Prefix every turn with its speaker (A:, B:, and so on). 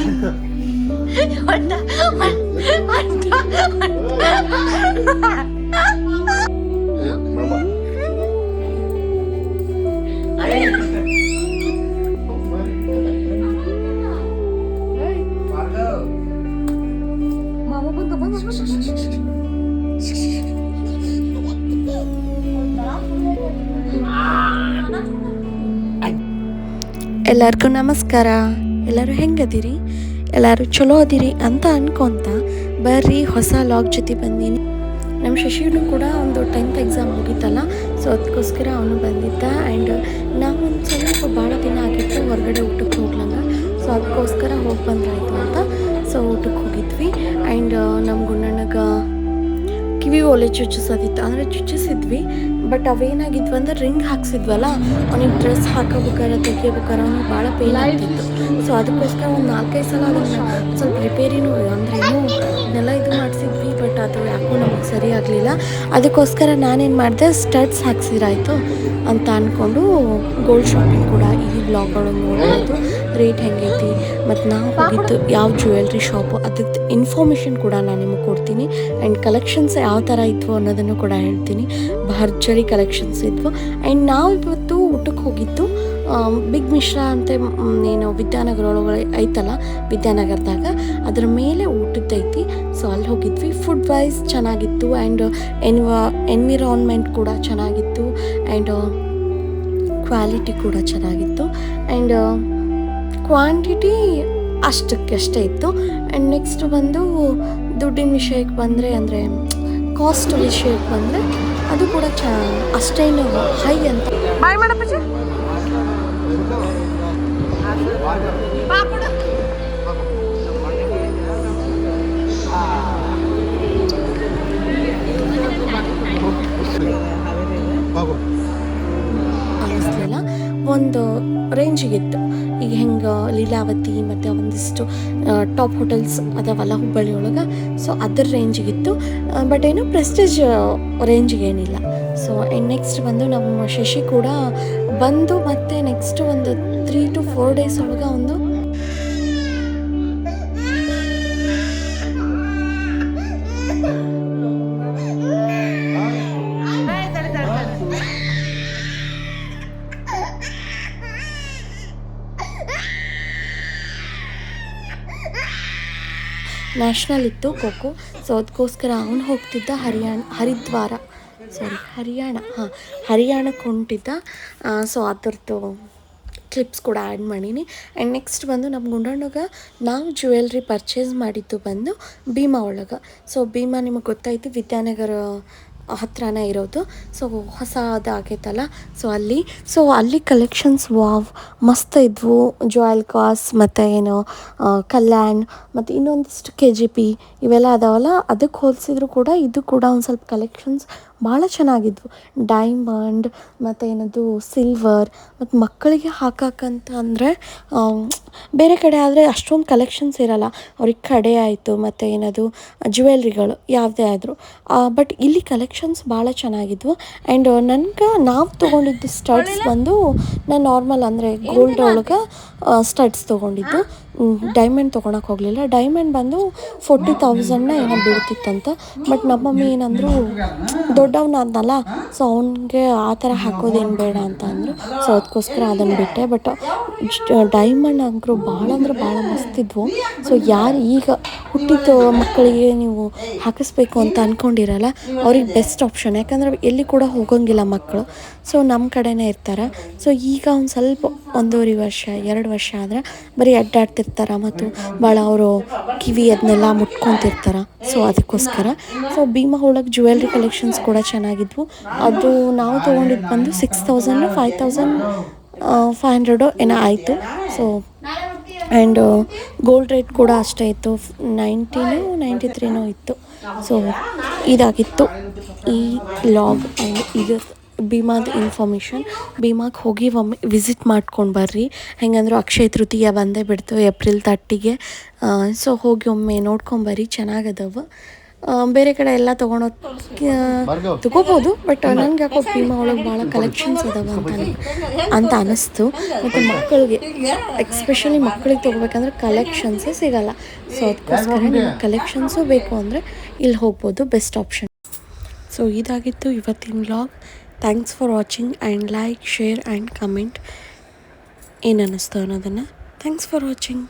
A: Honda, Honda, Honda. Mama. Mama ಎಲ್ಲರಿಗೂ ನಮಸ್ಕಾರ ಎಲ್ಲರೂ ಹೆಂಗದಿರಿ? ಎಲ್ಲರೂ ಚಲೋ ಅದಿರಿ ಅಂತ ಅನ್ಕೊಂತ ಬರ್ರಿ, ಹೊಸ ಲಾಗ್ ಜೊತೆ ಬಂದೀನಿ ನಮ್ಮ ಶಶಿನೂ ಕೂಡ ಒಂದು ಟೆಂತ್ ಎಕ್ಸಾಮ್ ಮುಗೀತಲ್ಲ ಸೊ ಅದಕ್ಕೋಸ್ಕರ ಅವನು ಬಂದಿದ್ದ ಆ್ಯಂಡ್ ನಾವು ಒಂದು ಸ್ವಲ್ಪ ಭಾಳ ದಿನ ಆಗಿತ್ತು ಹೊರಗಡೆ ಊಟಕ್ಕೆ ಹೋಗ್ಲಂಗ ಸೊ ಅದಕ್ಕೋಸ್ಕರ ಹೋಗಿ ಬಂದ್ರಾಯ್ತು ಅಂತ ಸೊ ಊಟಕ್ಕೆ ಹೋಗಿದ್ವಿ. ಆ್ಯಂಡ್ ನಮ್ಮ ಗುಂಡಣ್ಣಗೆ ಕಿವಿ ಒಲೆ ಚುಚ್ಚಿಸೋದಿತ್ತು. ಅಂದರೆ ಚುಚ್ಚಿಸಿದ್ವಿ ಬಟ್ ಅವೇನಾಗಿದ್ವು ಅಂದ್ರೆ ರಿಂಗ್ ಹಾಕ್ಸಿದ್ವಲ್ಲ, ಅವನಿಗೆ ಡ್ರೆಸ್ ಹಾಕೋಬೇಕಾರೆ, ತೆಗಿಯೋಬೇಕಾರೆ ಅವ್ನಿಗೆ ಭಾಳ ಪೇನ್ ಆಗ್ತಿತ್ತು. ಸೊ ಅದಕ್ಕೋಸ್ಕರ ಒಂದು ನಾಲ್ಕೈದು ಸಲ ಅದನ್ನು ಸ್ವಲ್ಪ ರಿಪೇರಿನೂ ಅಂದ್ರೆ ಏನು ಇದನ್ನೆಲ್ಲ ಇದು ಮಾಡಿಸಿದ್ವಿ ಬಟ್ ಅದು ಯಾಕೋ ನಮಗೆ ಸರಿ ಆಗಲಿಲ್ಲ. ಅದಕ್ಕೋಸ್ಕರ ನಾನೇನು ಮಾಡಿದೆ ಸ್ಟಡ್ಸ್ ಹಾಕ್ಸಿದ್ರಾಯ್ತು ಅಂತ ಅಂದ್ಕೊಂಡು ಗೋಲ್ಡ್ ಶಾಪಿಂಗ್ ಕೂಡ ಈ ಬ್ಲಾಗ್ ಒಳಗೆ ನೋಡ್ಬೋದು ರೇಟ್ ಹೆಂಗೈತಿ ಮತ್ತು ನಾವು ಹೋಗಿದ್ದು ಯಾವ ಜ್ಯುವೆಲ್ರಿ ಶಾಪು ಅದಕ್ಕೆ ಇನ್ಫಾರ್ಮೇಷನ್ ಕೂಡ ನಾನು ನಿಮಗೆ ಕೊಡ್ತೀನಿ. ಆ್ಯಂಡ್ ಕಲೆಕ್ಷನ್ಸ್ ಯಾವ ಥರ ಇತ್ತು ಅನ್ನೋದನ್ನು ಕೂಡ ಹೇಳ್ತೀನಿ. ಭರ್ಜರಿ ಕಲೆಕ್ಷನ್ಸ್ ಇದ್ವು. ಆ್ಯಂಡ್ ನಾವು ಇವತ್ತು ಊಟಕ್ಕೆ ಹೋಗಿದ್ದು ಬಿಗ್ ಮಿಶ್ರಾ ಅಂತ ಏನು ವಿದ್ಯಾನಗರ ಒಳಗಡೆ ಐತಲ್ಲ, ವಿದ್ಯಾನಗರದಾಗ. ಅದರ ಮೇಲೆ ಊಟದ್ದೈತಿ ಸೊ ಅಲ್ಲಿ ಹೋಗಿದ್ವಿ. ಫುಡ್ ವೈಸ್ ಚೆನ್ನಾಗಿತ್ತು. ಆ್ಯಂಡ್ ಎನ್ವ ಎನ್ವಿರಾನ್ಮೆಂಟ್ ಕೂಡ ಚೆನ್ನಾಗಿತ್ತು. ಆ್ಯಂಡ್ ಕ್ವಾಲಿಟಿ ಕೂಡ ಚೆನ್ನಾಗಿತ್ತು. ಆ್ಯಂಡ್ ಕ್ವಾಂಟಿಟಿ ಅಷ್ಟಕ್ಕೆ ಅಷ್ಟೇ ಇತ್ತು. ಆ್ಯಂಡ್ ನೆಕ್ಸ್ಟ್ ಬಂದು ದುಡ್ಡಿನ ವಿಷಯಕ್ಕೆ ಬಂದರೆ ಅಂದರೆ ಕಾಸ್ಟ್ ವಿಷಯಕ್ಕೆ ಬಂದರೆ ಅದು ಕೂಡ ಚ ಅಷ್ಟೇನು ಹೈ ಅಂತ.
B: ಬಾಯ್
A: ಅನ್ನಿಸ್ಲಿಲ್ಲ ಒಂದು ರೇಂಜಿಗಿತ್ತು ಹೆಂಗೆ ಲೀಲಾವತಿ ಮತ್ತು ಒಂದಿಷ್ಟು ಟಾಪ್ ಹೋಟೆಲ್ಸ್ ಅದಾವಲ್ಲ ಹುಬ್ಬಳ್ಳಿ ಒಳಗೆ ಸೊ ಅದ್ರ ರೇಂಜಿಗಿತ್ತು ಬಟ್ ಏನು ಪ್ರೆಸ್ಟೇಜ್ ರೇಂಜಿಗೆ ಏನಿಲ್ಲ. ಸೊ ನೆಕ್ಸ್ಟ್ ಬಂದು ನಮ್ಮ ಶಶಿ ಕೂಡ ಬಂದು ಮತ್ತೆ ನೆಕ್ಸ್ಟ್ ಒಂದು ತ್ರೀ ಟು ಫೋರ್ ಡೇಸ್ ಒಳಗೆ ಒಂದು ನ್ಯಾಷನಲ್ ಇತ್ತು ಖೋಖೋ. ಸೊ ಅದಕ್ಕೋಸ್ಕರ ಅವನು ಹೋಗ್ತಿದ್ದ ಹರಿಯಾಣ, ಹರಿದ್ವಾರ. ಸಾರಿ ಹರಿಯಾಣ. ಹಾಂ ಹರಿಯಾಣಕ್ಕೆ ಹೊಂಟಿದ್ದ ಸೊ ಅದರದ್ದು ಕ್ಲಿಪ್ಸ್ ಕೂಡ ಆ್ಯಡ್ ಮಾಡೀನಿ. ಆ್ಯಂಡ್ ನೆಕ್ಸ್ಟ್ ಬಂದು ನಮ್ಮ ಗುಂಡಣ್ಣಗ ನಾವು ಜ್ಯುವೆಲ್ರಿ ಪರ್ಚೇಸ್ ಮಾಡಿದ್ದು ಬಂದು ಭೀಮಾ ಒಳಗೆ. ಸೊ ಭೀಮಾ ನಿಮಗೆ ಗೊತ್ತಾಯಿತು, ವಿದ್ಯಾನಗರ ಹತ್ರನೇ ಇರೋದು. ಸೊ ಹೊಸದಾಗೈತಲ್ಲ ಸೊ ಅಲ್ಲಿ ಸೊ ಅಲ್ಲಿ ಕಲೆಕ್ಷನ್ಸ್ ವಾವ್. ಮಸ್ತ್ ಇದ್ವು. ಜೋಯಲ್ ಕಾಸ್ ಮತ್ತು ಏನು ಕಲ್ಯಾಣ್ ಮತ್ತು ಇನ್ನೊಂದಿಷ್ಟು ಕೆ ಜಿ ಪಿ ಇವೆಲ್ಲ ಅದಾವಲ್ಲ. ಅದಕ್ಕೆ ಹೋಲಿಸಿದ್ರು ಕೂಡ ಇದು ಕೂಡ ಒಂದು ಸ್ವಲ್ಪ ಕಲೆಕ್ಷನ್ಸ್ ಭಾಳ ಚೆನ್ನಾಗಿದ್ವು. ಡೈಮಂಡ್ ಮತ್ತು ಏನದು ಸಿಲ್ವರ್ ಮತ್ತು ಮಕ್ಕಳಿಗೆ ಹಾಕಕ್ಕಂತ ಅಂದರೆ ಬೇರೆ ಕಡೆ ಆದರೆ ಅಷ್ಟೊಂದು ಕಲೆಕ್ಷನ್ಸ್ ಇರಲ್ಲ. ಅವ್ರಿಗೆ ಕಡೆ ಆಯಿತು, ಮತ್ತು ಏನದು ಜ್ಯುವೆಲ್ರಿಗಳು ಯಾವುದೇ ಆದರೂ. ಬಟ್ ಇಲ್ಲಿ ಕಲೆಕ್ಷನ್ಸ್ ಭಾಳ ಚೆನ್ನಾಗಿದ್ವು. ಆ್ಯಂಡ್ ನನಗೆ ನಾವು ತೊಗೊಂಡಿದ್ದು ಸ್ಟಡ್ಸ್ ಬಂದು ನಾನು ನಾರ್ಮಲ್ ಅಂದರೆ ಗೋಲ್ಡ್ ಒಳಗೆ ಸ್ಟಡ್ಸ್ ತೊಗೊಂಡಿದ್ದು. ಡೈಮಂಡ್ ತೊಗೊಳಕ್ಕೆ ಹೋಗಲಿಲ್ಲ. ಡೈಮಂಡ್ ಬಂದು ಫೋರ್ಟಿ ತೌಸಂಡ್ನ ಏನೋ ಬೀಳ್ತಿತ್ತಂತ. ಬಟ್ ನಮ್ಮ ಮಮ್ಮಿ ಏನಂದ್ರು, ದೊಡ್ಡವನಾದ್ನಲ್ಲ ಸೊ ಅವನಿಗೆ ಆ ಥರ ಹಾಕೋದೇನು ಬೇಡ ಅಂತ ಅಂದರು. ಸೊ ಅದಕ್ಕೋಸ್ಕರ ಅದನ್ನು ಬಿಟ್ಟೆ. ಬಟ್ ಡೈಮಂಡ್ ಅಂಕರು ಭಾಳ ಅಂದ್ರೆ ಭಾಳ ಮಸ್ತಿದ್ವು ಸೊ ಯಾರು ಈಗ ಹುಟ್ಟಿದ ಮಕ್ಕಳಿಗೆ ನೀವು ಹಾಕಿಸ್ಬೇಕು ಅಂತ ಅಂದ್ಕೊಂಡಿರಲ್ಲ ಅವ್ರಿಗೆ ಬೆಸ್ಟ್ ಆಪ್ಷನ್ ಯಾಕಂದ್ರೆ ಎಲ್ಲಿ ಕೂಡ ಹೋಗೋಂಗಿಲ್ಲ ಮಕ್ಕಳು ಸೊ ನಮ್ಮ ಕಡೆನೇ ಇರ್ತಾರೆ. ಸೊ ಈಗ ಒಂದು ಸ್ವಲ್ಪ ಒಂದೂವರೆ ವರ್ಷ, ಎರಡು ವರ್ಷ ಆದರೆ ಬರೀ ಅಡ್ಡಾಡ್ತಿರ್ತಾರೆ. ಮತ್ತು ಭಾಳ ಅವರು ಕಿವಿ ಅದನ್ನೆಲ್ಲ ಮುಟ್ಕೊತಿರ್ತಾರೆ. ಸೊ ಅದಕ್ಕೋಸ್ಕರ ಸೊ ಭೀಮಾ ಒಳಗೆ ಜ್ಯುವೆಲ್ರಿ ಕಲೆಕ್ಷನ್ಸ್ ಕೂಡ ಚೆನ್ನಾಗಿದ್ವು. ಅದು ನಾವು ತೊಗೊಂಡಿದ್ದು ಬಂದು six thousand five thousand five hundred ಏನೋ ಆಯಿತು. ಸೊ ಆ್ಯಂಡ್ ಗೋಲ್ಡ್ ರೇಟ್ ಕೂಡ ಅಷ್ಟೇ ಇತ್ತು. ನೈಂಟೀನು ನೈಂಟಿ ತ್ರೀನೂ ಇತ್ತು. ಸೊ ಇದಾಗಿತ್ತು. ಈ ಲಾಗ್ ಆ್ಯಂಡ್ ಇದು ಭೀಮಾದ ಇನ್ಫಾರ್ಮೇಷನ್ ಭೀಮಾಗೆ ಹೋಗಿ ಒಮ್ಮೆ ವಿಸಿಟ್ ಮಾಡ್ಕೊಂಡು ಬರ್ರಿ. ಹೆಂಗಂದ್ರೆ ಅಕ್ಷಯ ತೃತೀಯ ಬಂದೇ ಬಿಡ್ತು ಏಪ್ರಿಲ್ ತರ್ಟಿಗೆ ಸೊ ಹೋಗಿ ಒಮ್ಮೆ ನೋಡ್ಕೊಂಬರ್ರಿ ಚೆನ್ನಾಗದವ. ಬೇರೆ ಕಡೆ ಎಲ್ಲ ತೊಗೊಳೋ ತಗೋಬೋದು ಬಟ್ ನನಗೆ ಯಾಕೋ ಭೀಮಾ ಒಳಗೆ ಭಾಳ ಕಲೆಕ್ಷನ್ಸ್ ಅದಾವ ಅಂತ ಅಂತ ಅನ್ನಿಸ್ತು ಮತ್ತು ಮಕ್ಕಳಿಗೆ ಎಕ್ಸ್ಪೆಷಲಿ ಮಕ್ಕಳಿಗೆ ತೊಗೋಬೇಕಂದ್ರೆ ಕಲೆಕ್ಷನ್ಸೇ ಸಿಗಲ್ಲ. ಸೊ ಅದಕ್ಕೋಸ್ಕರ ನಿಮಗೆ ಕಲೆಕ್ಷನ್ಸು ಬೇಕು ಅಂದರೆ ಇಲ್ಲಿ ಹೋಗ್ಬೋದು ಬೆಸ್ಟ್ ಆಪ್ಷನ್ ಸೊ ಇದಾಗಿತ್ತು ಇವತ್ತಿನ vlog thanks for watching and like share and comment ಏನು ಅನ್ನಿಸ್ತು ಅನ್ನೋದನ್ನು? Thanks for watching